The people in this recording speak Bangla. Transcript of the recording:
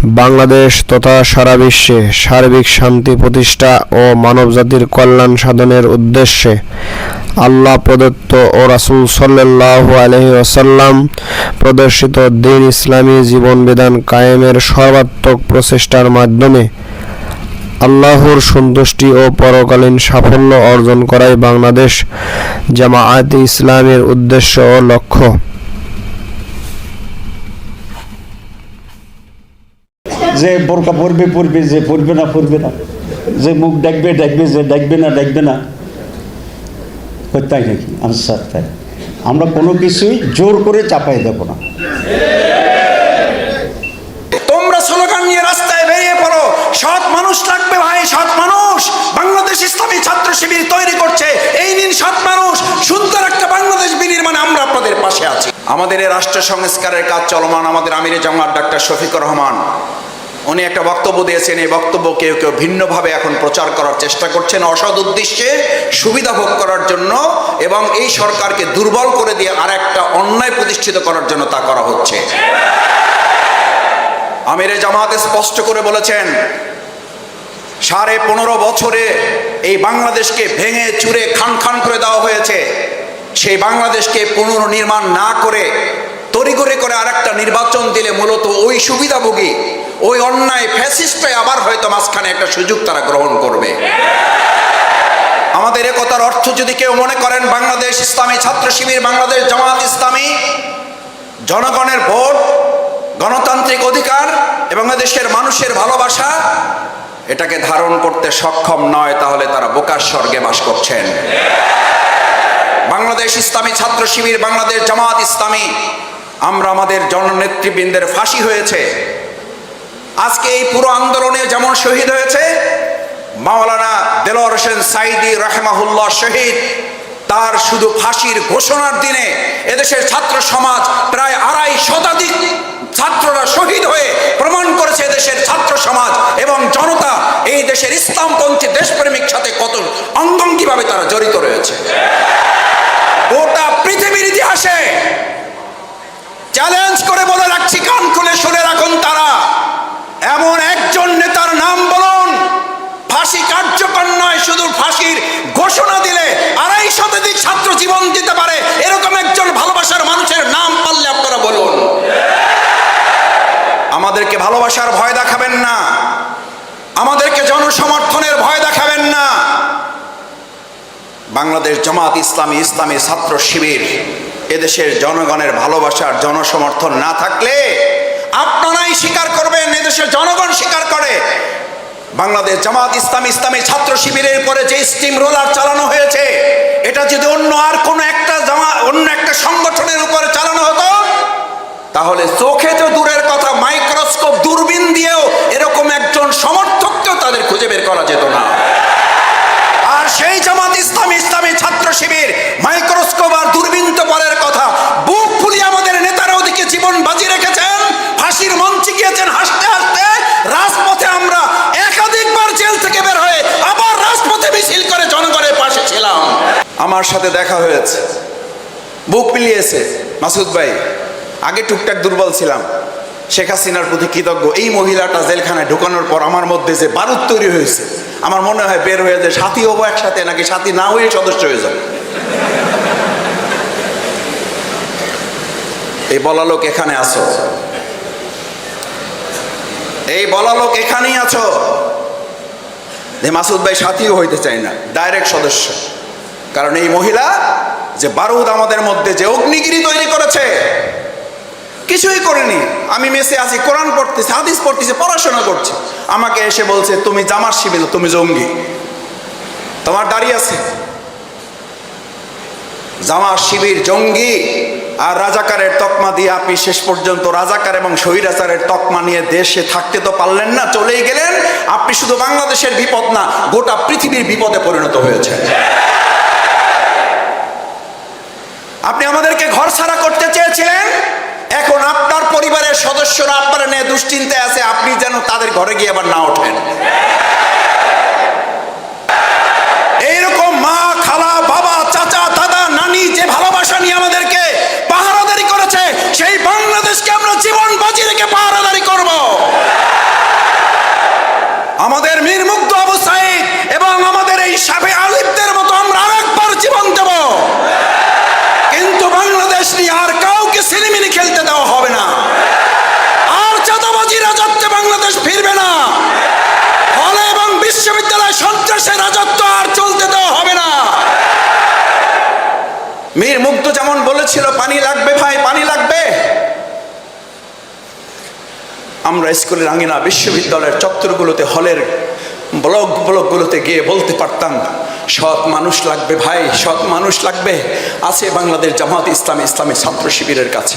বাংলাদেশ তথা সারা বিশ্বে সার্বিক শান্তি প্রতিষ্ঠা ও মানবজাতির কল্যাণ সাধনের উদ্দেশ্যে আল্লাহ প্রদত্ত ও রাসূল সাল্লাল্লাহু আলাইহি ওয়াসাল্লাম প্রদর্শিত দিন ইসলামী জীবনবিধান কায়েমের সর্বাত্মক প্রচেষ্টার মাধ্যমে আল্লাহর সন্তুষ্টি ও পরকালীন সাফল্য অর্জন করাই বাংলাদেশ জামায়াতে ইসলামের উদ্দেশ্য ও লক্ষ্য। যে বোরকা পরবে পরবে, যে পরবে না পরবে না। যে মুখ ডাকবে ডাকবে যে ডাকবে না ডাকবে না। তাই নাকি? আনসার তাই। আমরা কোনো কিছুই জোর করে চাপাই দেব না। তোমরা স্লোগান নিয়ে রাস্তায় বেরিয়ে পড়ো। সৎ মানুষ লাগবে ভাই, সৎ মানুষ। বাংলাদেশ ইসলামী ছাত্র শিবির তৈরি করছে। এই নিন সৎ মানুষ। সুন্দর একটা বাংলাদেশ বিনির্মাণে আমরা আপনাদের পাশে আছি। আমাদের এই রাষ্ট্র সংস্কারের কাজ চলমান আমাদের আমিরে জামাত ডাক্তার শফিকুর রহমান। উনি একটা বক্তব্য দিয়েছেন, এই বক্তব্য কেউ কেউ ভিন্নভাবে এখন প্রচার করার চেষ্টা করছেন অসৎ উদ্দেশ্যে সুবিধা ভোগ করার জন্য এবং এই সরকারকে দুর্বল করে দিয়ে আর একটা অন্যায় প্রতিষ্ঠিত করার জন্য তা করা হচ্ছে। আমিরে জামাতে স্পষ্ট করে বলেছেন, সাড়ে পনেরো বছরে এই বাংলাদেশকে ভেঙে চুরে খান খান করে দেওয়া হয়েছে। সেই বাংলাদেশকে পুনর্নির্মাণ না করে তড়িঘড়ি করে আরেকটা নির্বাচন দিলে মূলত ওই সুবিধাভোগী ওই অন্যায় ফ্যাসিস্টে আবার হয়তো মাঝখানে একটা সুযোগ তারা গ্রহণ করবে। আমাদের একতার অর্থ যদি কেউ মনে করেন, বাংলাদেশ ইসলামী ছাত্র শিবির, বাংলাদেশ জামাত ইসলামী, জনগণের ভোট, গণতান্ত্রিক অধিকার এবং দেশের মানুষের ভালোবাসা, এটাকে ধারণ করতে সক্ষম নয়, তাহলে তারা বোকার স্বর্গে বাস করছেন। বাংলাদেশ ইসলামী ছাত্র শিবির, বাংলাদেশ জামাত ইসলামী, আমরা আমাদের জননেতৃবৃন্দের ফাঁসি হয়েছে। আজকে এই পুরো আন্দোলনে যেমন শহীদ হয়েছে, মাওলানা দেলোয়ার হোসেন সাইদি রাহমাহুল্লাহ শহীদ, তার শুধু ফাঁসির ঘোষণার দিনে এদেশের ছাত্র সমাজ প্রায় আড়াই শতাধিক ছাত্ররা শহীদ হয়ে প্রমাণ করেছে এদেশের ছাত্র সমাজ এবং জনতা এই দেশের ইসলামপন্থী দেশপ্রেমিক সাথে কত অঙ্গঙ্গিভাবে তারা জড়িত রয়েছে। গোটা পৃথিবীর ইতিহাসে চ্যালেঞ্জ করে বলে রাখছি, কান খুলে শুনে রাখুন তারা এমন একজন নেতার নাম বলুন ফাঁসি কার্যকর নয় শুধু ফাঁসির ঘোষণা দিলে আড়াই শতাধিক ছাত্র জীবন দিতে পারে এরকম একজন ভালোবাসার মানুষের নাম পারলে আপনারা বলুন আমাদেরকে ভালোবাসার ভয় দেখাবেন না। আমাদেরকে জনসমর্থনের ভয় দেখাবেন না। বাংলাদেশ জামাত ইসলামী ইসলামী ছাত্র শিবির, এদেশের জনগণের ভালোবাসার জনসমর্থন না থাকলে আপনারাই স্বীকার করবেন, এদেশের জনগণ স্বীকার করে। বাংলাদেশ জামাত ইসলাম ইসলামী ছাত্র শিবিরের পরে যে স্টিম রোলার চালানো হয়েছে, এটা যদি অন্য আর কোনো একটা জামা অন্য একটা সংগঠনের উপরে চালানো হতো, তাহলে চোখে তো দূরের কথা মাইক্রোস্কোপ দূরবীন দিয়েও এরকম একজন সমর্থককেও তাদের খুঁজে বের করা যেত না। আর সেই জামাত ইসলামী ইসলামী ছাত্র শিবির, মাইক্রোস্কোপ আর দূরবীন পরের কথা, বুক ফুলিয়ে আমাদের নেতারা ওদিকে জীবন বাজি রেখেছেন, ফাঁসির মঞ্চে গিয়েছেন হাসতে হাসতে, রাজপথে আমরা একাধিকবার জেল থেকে বের হয়ে আবার রাজপথে মিছিল করে জনগণের পাশে ছিলাম। আমার সাথে দেখা হয়েছে। বুক পিলিয়েছে মাসুদ ভাই, আগে টুকটাক দুর্বল ছিলাম। শেখ হাসিনার প্রতি কৃতজ্ঞ। এই মহিলাটা জেলখানায় ঢুকানোর পর আমার মধ্যে যে বারুদ তৈরি হয়েছে, আমার মনে হয় বের হয়ে যে সাথী হব একসাথে নাকি সাথী না হয়ে সদস্য হয়ে যাবে। এই বলা লোক এখানে আছো? এই বলা লোক এখানেই আছো? যে মাসুদ ভাই সাথীও হইতে চাই না, ডাইরেক্ট সদস্য। কারণ এই মহিলা যে বারুদ আমাদের মধ্যে যে অগ্নিগিরি তৈরি করেছে কিছুই করেনি। আমি মেসে আছি, কোরআন পড়তেছি, হাদিস পড়তেছি, পড়াশোনা করছি। আমাকে এসে বলছে, তুমি জামার শিবির, তুমি জঙ্গি। তোমার দাঁড়িয়ে আছে। জামার শিবির, জঙ্গি আর রাজাকারের তকমা দিয়ে আপনি শেষ পর্যন্ত রাজাকার এবং স্বৈরাচারের তকমা নিয়ে দেশে থাকতে তো পারলেন না, চলেই গেলেন। আপনি শুধু বাংলাদেশের বিপদ না, গোটা পৃথিবীর বিপদে পরিণত হয়েছে আপনি আমাদেরকে ঘর ছাড়া করতে চেয়েছিলেন? এখন আপনার পরিবারের সদস্যরা আপনার নিয়ে দুশ্চিন্তায় আছে, আপনি যেন তাদের ঘরে গিয়ে আবার না ওঠেন এইরকম মা খালা বাবা চাচা দাদা নানি যে ভালোবাসা নিয়ে আমাদেরকে পাহারাদারি করেছে সেই বাংলাদেশকে আমরা জীবন বাজি রেখে পাহারাদারি করব মীর মুগ্ধ যেমন বলেছিল, পানি লাগবে ভাই, পানি লাগবে। আমরা স্কুলের আঙিনা বিশ্ববিদ্যালয়ের চত্বরগুলোতে, হলের ব্লক ব্লকগুলোতে গিয়ে বলতে পারতাম, সৎ মানুষ লাগবে ভাই, সৎ মানুষ লাগবে। আছে বাংলাদেশ জামাত ইসলাম, ইসলামী ছাত্র শিবিরের কাছে।